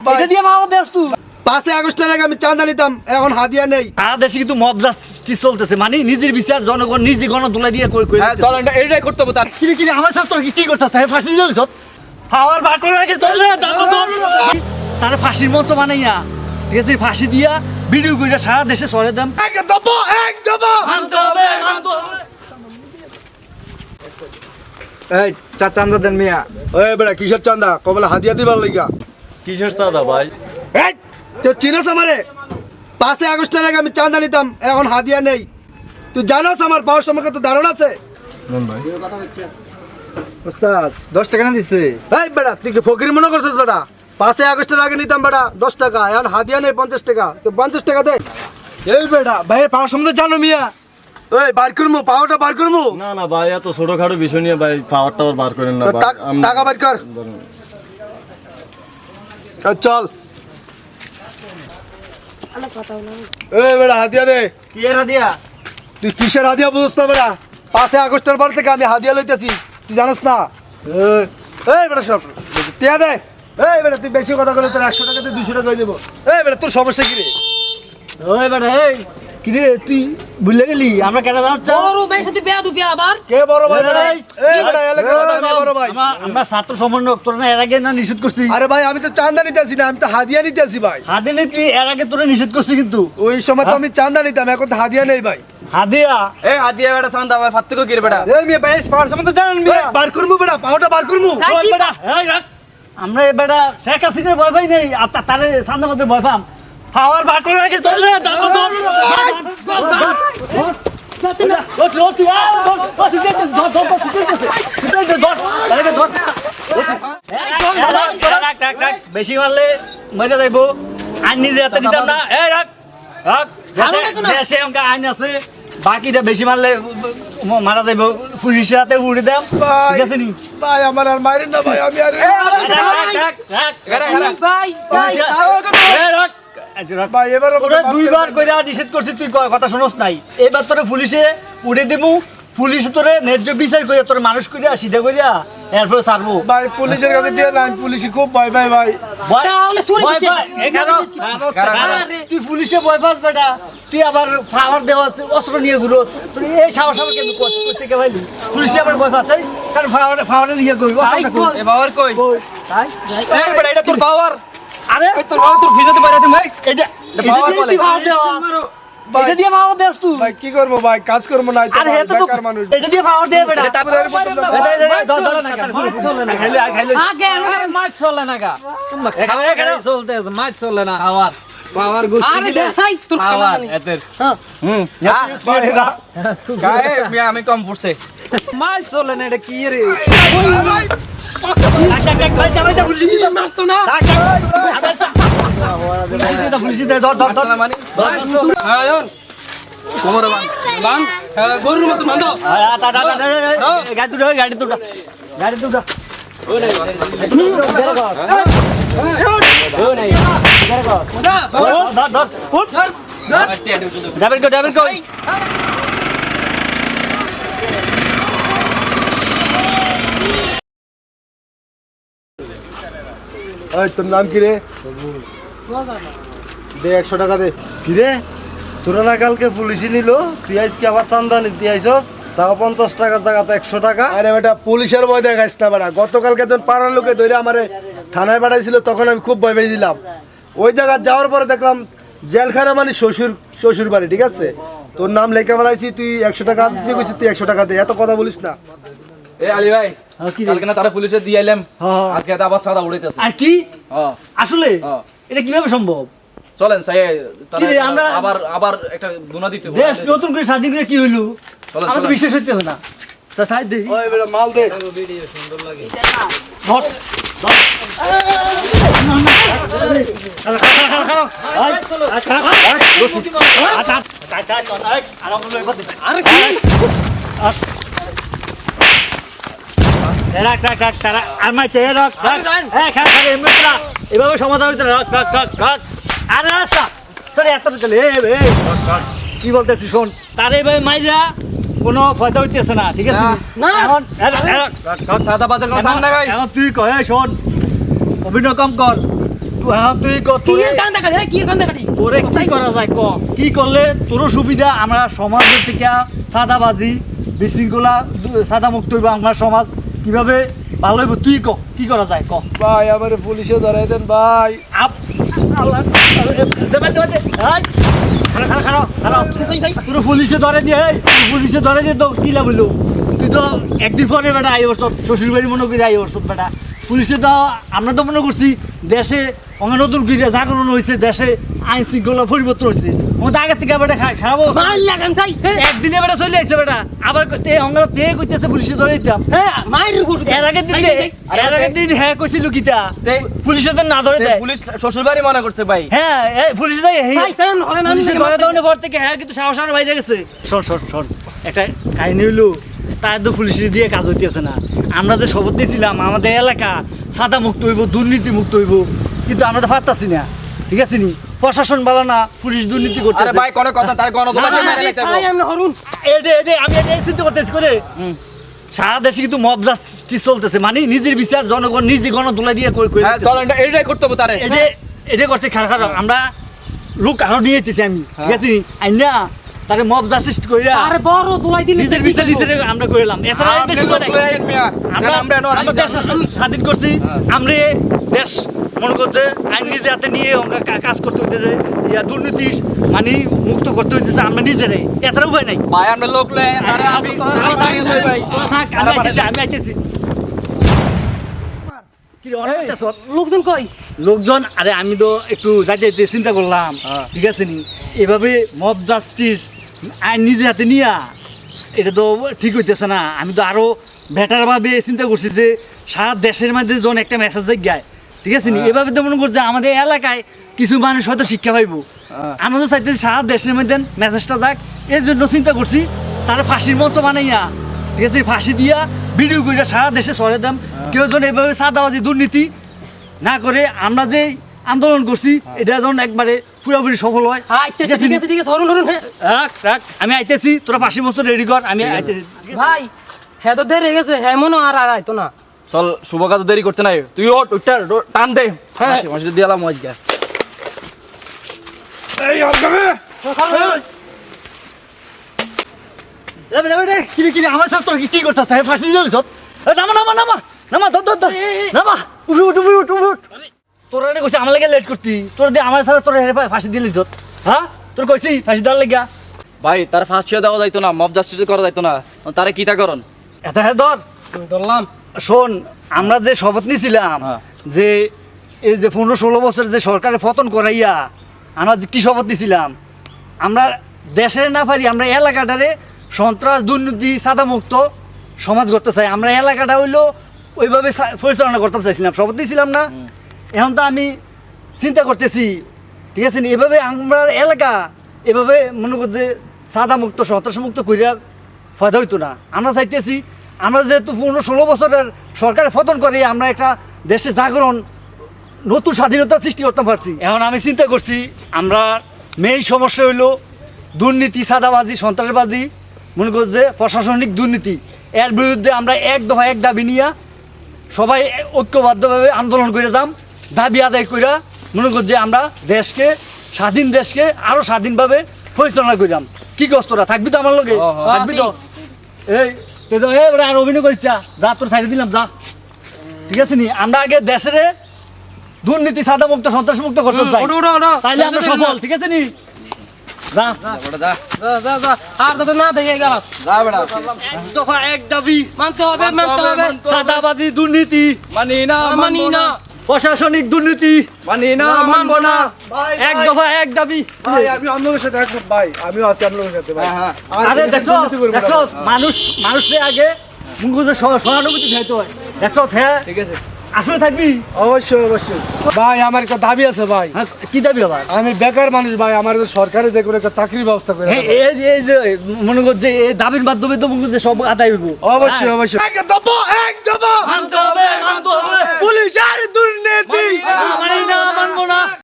এটা দিয়ে মামা দেশ তুই। আগস্টের আগে আমি চাঁদা নিতাম এখন হাদিয়া নেই। সারা দেশে কিন্তু মব জাস্টিস চলতেছে মানে নিজের বিচার জনগণ নিজে গণতোলা দিয়ে হ্যাঁ চল এটা এটাই করতে হবে তার। কিরে কিরে আমার সাথে তোর কি কি করতে তাই ফাঁসি দিয়ে দিছ? পাওয়ার বার করে রাখে চল রে তার ফাঁসির মতো বানাইয়া ঠিক আছে ফাঁসি দিয়া ভিডিও কইরা সারা দেশে চলে দাম একদম একদম মানতে হবে মানতে হবে। এই চা চান্দা দেন মিয়া। ওই বেটা কিসের চাঁদা? কবলে হাদিয়া দিবার লাইগা। কিসের চাঁদা ভাই? এই তো চিনস আমারে? পাঁচই আগস্টের আগে আমি চাঁদা নিতাম এখন হাদিয়া নেই। তুই জানোস আমার পাওয়ার সম্পর্কে তো ধারণা আছে? ওস্তাদ দশ টাকা না দিচ্ছে এই বেটা তুই কি ফকির মনে করছিস বেটা পাঁচই আগস্টের আগে নিতাম বেটা দশ টাকা এখন হাদিয়া নেই পঞ্চাশ টাকা। তো পঞ্চাশ টাকা দে। এই বেটা ভাই পাওয়ার সম্বন্ধে জানো মিয়া। ওই বার করব পাওয়াটা বার করব না না ভাই এত ছোটখাটো বিষয় নিয়ে ভাই পাওয়ার টাওয়ার বার করেন না। টাক- বার কর। চল। এই বেটা হাদিয়া দে। কি এরা তুই কিসের হাদিয়া বুঝছ না বেটা পাঁচই আগস্টের পর থেকে আমি হাদিয়া লইতেছি। তুই জানোস না? এই, বেটা সব টিয়া দে। এই বেটা তুই বেশি কথা বলে তোর একশো টাকাতে দুশো টাকা দেবো। এই বেটা তোর সমস্যা কি রে? ওই বেটা এই কি রে তুই ভুলে গেলি? আমরা কেন যাচ্ছি বড় ভাইয়ের সাথে বেয়া দুপি আবার? কে বড় ভাই? বেটা? এই, এই এলাকার আমি বড় ভাই? আমরা ছাত্র সমন্বয়ক তোর না এর আগে না নিষেধ করছি আরে ভাই আমি তো চান্দা না আমি তো হাদিয়া ভাই। এর আগে তোরা নিষেধ করছি কিন্তু। ওই সময় তো আমি চান্দা নিতাম এখন তো হাদিয়া নেই ভাই। হাদিয়া? হাতিয়া বেটা চান্দা ভাই বেটা। এই মিয়া পাওয়ার সম্বন্ধে জানেন এই, মিয়া বার বেটা বার বেটা, এই রাখ। আমরা এ বেটা শেখ হাসিনার ভয় পাই নেই আর তারে সামনে মধ্যে ভয় পাম। পাওয়ার বার করে রাখে বেশি মারলে মরে যাইবো আইন নিজে হাতে নিতাম না এই রাখ রাখ দেশে আমাকে আইন আছে বাকিটা বেশি মারলে মারা যাইবো পুলিশের হাতে উড়ে দাম ঠিক আছে নি ভাই আমার আর মারেন না ভাই আমি আর রাখ, রাখ, রাখ, রাখ। ভাই ভাই পুলিশের- এই রাখ, এই রাখ। ভাই দুইবার কইরা নিষেধ করছি তুই কথা শুনস নাই। এবার তোরে পুলিশে উড়ে দেবো পুলিশ তোরে ন্যায্য বিচার কইরা তোর মানুষ কইরা সিধা কইরা এরপরে ছাড়বো। ভাই পুলিশের কাছে দিয়ে না পুলিশ খুব ভয় ভাই। তুই পুলিশে ভয় পাস বেটা। তুই আবার পাওয়ার দেওয়া আছে, অস্ত্র নিয়ে ঘুরো। তুই এই সাহস আমার কেন করতে কে ভাইলি পুলিশে আবার ভয় পাস তাই? কারণ পাওয়ার পাওয়ারে নিয়ে ভাই? এ পাওয়ার কই? তাই এটা তোর পাওয়ার। আরে তোর ভিজাতে পারে তুমি এটা বলে। এটা দিয়ে পাওয়ার দেস তুই ভাই কি করব ভাই? কাজ করব না আরে হেতো তো মানুষ। এটা দিয়ে পাওয়ার দে বেটা। তারপরে এর ধর- ধর- ধর- খাইলে খাইলে। আগে মাছ চলে না গা। চলতে আছে মাছ চলে না খাওয়ার। পাওয়ার গোষ্ঠী আরে দেখাই তোর পাওয়ার এদের। হুম গায়ে আমি কম পড়ছে। মাছ চলে না এটা কি রে গাড়ি দুটা গাড়ি দুটা উঠ যাবেন কই যাবেন কই ওই তোর নাম কি রে? দে একশো টাকা দে। কি রে তোরা না কালকে পুলিশে নিল? তুই আজকে আবার চান্দা নিতে আইসস তাও পঞ্চাশ টাকার জায়গাতে একশো টাকা। আরে বেটা পুলিশের ভয় দেখাইস না বেটা। গতকালকে যখন পাড়ার লোকে ধরে আমারে থানায় পাঠাইছিল তখন আমি খুব ভয় পেয়েছিলাম ওই জায়গা যাওয়ার পরে দেখলাম জেলখানা মানে শ্বশুর শ্বশুর বাড়ি ঠিক আছে? তোর নাম লেখা বেড়াইছি তুই একশো টাকা দিতে গেছিস তুই একশো টাকা দে। এত কথা বলিস না। এ আলী ভাই? কালকে না তারা পুলিশে দিয়ে এলাম হ্যাঁ। আজকে তো আবার সাদা উড়াইতেছে আর কি হ্যাঁ আসলে হ্যাঁ। এটা কীভাবে সম্ভব চলেন সাই আমরা- আবার আবার একটা গুনা দিতে। দেশ নতুন করে স্বাধীন করে কি হইল আমার তো। বিশ্বাস হইতেছে না তা সাইড দে ওই বেটা মাল দে ধর ধর। আরে রাখ রাখ রাখ তারা আর মাই চেয়ে রাখ। রাখ। হ্যাঁ এভাবে সমাধান হইতে রাখ রাখ রাখ রাখ। আরে রাস্তা তোর এত চলে এ এ কি বলতেছিস শোন তার এইভাবে মাইরা কোনো ফায়দা হইতেছে না ঠিক আছে? না। এখন। সাদা বাজার ভাই এখন তুই শোন অভিনয় কম কর। তুই তুই তোরে করা যায় ক কি করলে তোরও সুবিধা? আমরা সমাজের থেকে সাদাবাজি বিশৃঙ্খলা সাদা মুক্ত হইব আমরা সমাজ। কীভাবে ভালো হইব? তুই ক কি করা যায়? ক। ভাই আমারে পুলিশে ধরাই দেন ভাই। আপ। আল্লাহ খারাপ পুলিশে ধরে দিয়ে পুলিশে ধরে দিয়ে তো কি লাভ হইল? তুই তো একদিন পরে বেটা আই বসত শ্বশুর বাড়ি মনে করি আই বসত বেটা। পুলিশে তো আমরা তো মনে করছি দেশে অনেক নতুন করে জাগরণ হয়েছে দেশে আইন শৃঙ্খলা পরিবর্তন হয়েছে। আমাদের আগে থেকে বেটা খা- খারাপ মাল লাগান চাই। একদিনে বেটা চলে আসছে বেটা। আবার তে অঙ্গরা তে কইতেছে পুলিশে ধরে দিতাম। হ্যাঁ এর আগের দিন এর আগের দিন হ্যাঁ কইছিল কিতা? পুলিশে তো না ধরে দেয় পুলিশ শ্বশুর বাড়ি মনে করছে ভাই। হ্যাঁ পুলিশে দেয় পর থেকে হ্যাঁ কিন্তু সাহস আর বাইরে গেছে। শোন শোন শোন। একটা কাহিনী হইল তার তো পুলিশে দিয়ে কাজ হইতেছে না। আমরা যে শপথ দিয়েছিলাম আমাদের এলাকা সাদা মুক্ত হইব দুর্নীতি মুক্ত হইব কিন্তু আমরা তো পারতাছি না। ঠিক আছে নি? প্রশাসন ভালো না পুলিশ দুর্নীতি করতে আরে ভাই কোনো কথা তার গণতন্ত্র মেরে সাই আমরা হরুন। এটা এটা আমি এটা চিন্তা করতেছি করে। সারা দেশে কিন্তু মব জাস্টিস চলতেছে মানে নিজের বিচার জনগণ নিজে গণতোলা দিয়ে করে করে হ্যাঁ চল এটা এটাই করতে হবে তারে। যে এটা করতে খারাপ খারাপ। আমরা লোক আরও নিয়ে যেতেছি আমি। ঠিক আছে আই না তারে মব জাস্টিস কইরা আরে বড় দুলাই দিলে নিজের বিচার নিজের আমরা কইলাম। এছাড়া নাই। লয়ে আইন মিয়া। আমরা আমরা আমরা দেশ স্বাধীন- স্বাধীন করছি। আমরা দেশ মনে করতে আইন নিজে হাতে নিয়ে কাজ করতে হইতেছে ইয়া দুর্নীতি মানে মুক্ত করতে হইতেছে আমরা নিজেরাই এছাড়া উপায় নাই। ভাই আমরা লোক লই আমি আইতেছি, আমি আইতেছি। কি রে, অনেক আইতাছ? লোকজন কই? লোকজন আরে আমি তো একটু যাইতে যাইতে চিন্তা করলাম ঠিক আছে নি? এভাবে মব জাস্টিস আইন নিজে হাতে নিয়া এটা তো ঠিক হইতেছে না। আমি তো আরও বেটার ভাবে চিন্তা করছি যে সারা দেশের মধ্যে যখন একটা মেসেজ গায় ঠিক আছে নি? এভাবে তো মনে করছে আমাদের এলাকায় কিছু মানুষ হয়তো শিক্ষা পাইব। আমরা তো চাইতেছি সারা দেশের মধ্যে মেসেজটা যাক এর জন্য চিন্তা করছি তারা ফাঁসির মতো বানাইয়া ঠিক আছে ফাঁসি দিয়া ভিডিও করে সারা দেশে সরে দাম। কেউ যেন এভাবে সাদাবাজি দুর্নীতি না করে আমরা যে আন্দোলন করছি এটা যেন একবারে পুরোপুরি সফল হয়। আমি আইতেছি তোরা পাঁচি মতো রেডি কর আমি আইতেছি। ভাই হ্যাঁ তো দেরি গেছে হ্যাঁ মনে আর আর আইতো না। চল শুভ কাজ দেরি করতে নাই। তুই ওঠ ওইটা টান দে। হ্যাঁ। গা যাবে যাবে রে কিরে কিরে আমার সাথে তোর কি কি করতে তাই ফাঁসি দিয়ে দিছ নামা নামা নামা নামা ধর ধর ধর নামা। উঠু উঠু উঠু উঠু উঠ। তোরা রে কইছি আমার লাগে লেট করতি। তোর দিয়ে আমার সাথে তোর হেরে ফাঁসি দিয়ে দিছ হ্যাঁ তোর কইছি ফাঁসি দেওয়ার লাগিয়া। ভাই তার ফাঁসিও দেওয়া যাইতো না মব জাস্টিস করা যাইতো না। তারে কিতা করন এত হ্যাঁ ধর ধরলাম। শোন আমরা যে শপথ নিছিলাম হ্যাঁ। যে এই যে পনেরো ষোলো বছর যে সরকারের পতন করাইয়া আমরা যে কি শপথ নিছিলাম আমরা দেশের না পারি আমরা এলাকাটারে সন্ত্রাস দুর্নীতি সাদামুক্ত সমাজ করতে চাই। আমরা এলাকাটা হইল ওইভাবে পরিচালনা করতে চাইছিলাম শপথ নিয়েছিলাম না। এখন তো আমি চিন্তা করতেছি ঠিক আছে এভাবে আমরা এলাকা এভাবে মনে করছে সাদামুক্ত সন্ত্রাসমুক্ত করিয়া ফায়দা হইতো না। আমরা চাইতেছি আমরা যেহেতু পনেরো ষোলো বছরের সরকারের পতন করে আমরা একটা দেশের জাগরণ নতুন স্বাধীনতা সৃষ্টি করতে পারছি। এখন আমি চিন্তা করছি আমরা মেইন সমস্যা হইল দুর্নীতি সাদাবাজি সন্ত্রাসবাদী মনে করছে প্রশাসনিক দুর্নীতি এর বিরুদ্ধে আমরা এক দফা এক দাবি নিয়া সবাই ঐক্যবদ্ধভাবে আন্দোলন করে যাম দাবি আদায় কইরা মনে করছে আমরা দেশকে স্বাধীন দেশকে আরও স্বাধীনভাবে পরিচালনা করিলাম কি কষ্ট তোরা? থাকবি তো আমার হ। থাকবি তো? এই তো ওরা আর অভিনয় করিস যা যা তোর ছাড়িয়ে দিলাম যা। ঠিক আছে নি? আমরা আগে দেশের দুর্নীতি সাদা মুক্ত সন্ত্রাস মুক্ত করতে চাই তাইলে আমরা সফল ঠিক আছে নি? যা যা যা যা যা আর তো না দেখে গেল যা বেটা দফা এক দাবি মানতে হবে মানতে হবে সাদাবাজি দুর্নীতি মানি না মানি না প্রশাসনিক দুর্নীতি মানি না মানবো না এক দফা এক দাবি ভাই আমি আপনাদের সাথে ভাই আমিও আছি আপনাদের সাথে ভাই হ্যাঁ, আরে। মানুষ মানুষের আগে মুখে সহানুভূতি খাইতে হয় দেখছ হ্যাঁ ঠিক আছে আসলে থাকবি? অবশ্যই অবশ্যই। ভাই আমার একটা দাবি আছে ভাই। হ্যাঁ, কি দাবি আবার? আমি বেকার মানুষ ভাই আমার সরকারে যে কোনো একটা চাকরির ব্যবস্থা করে হ্যাঁ এই যে- এই যে মনে করছে এই দাবির মাধ্যমে তো মনে সব আদায় হইব। অবশ্যই অবশ্যই। মানতে হবে মানতে হবে। পুলিশ আর দুর্নীতি। মানি না মানবো না।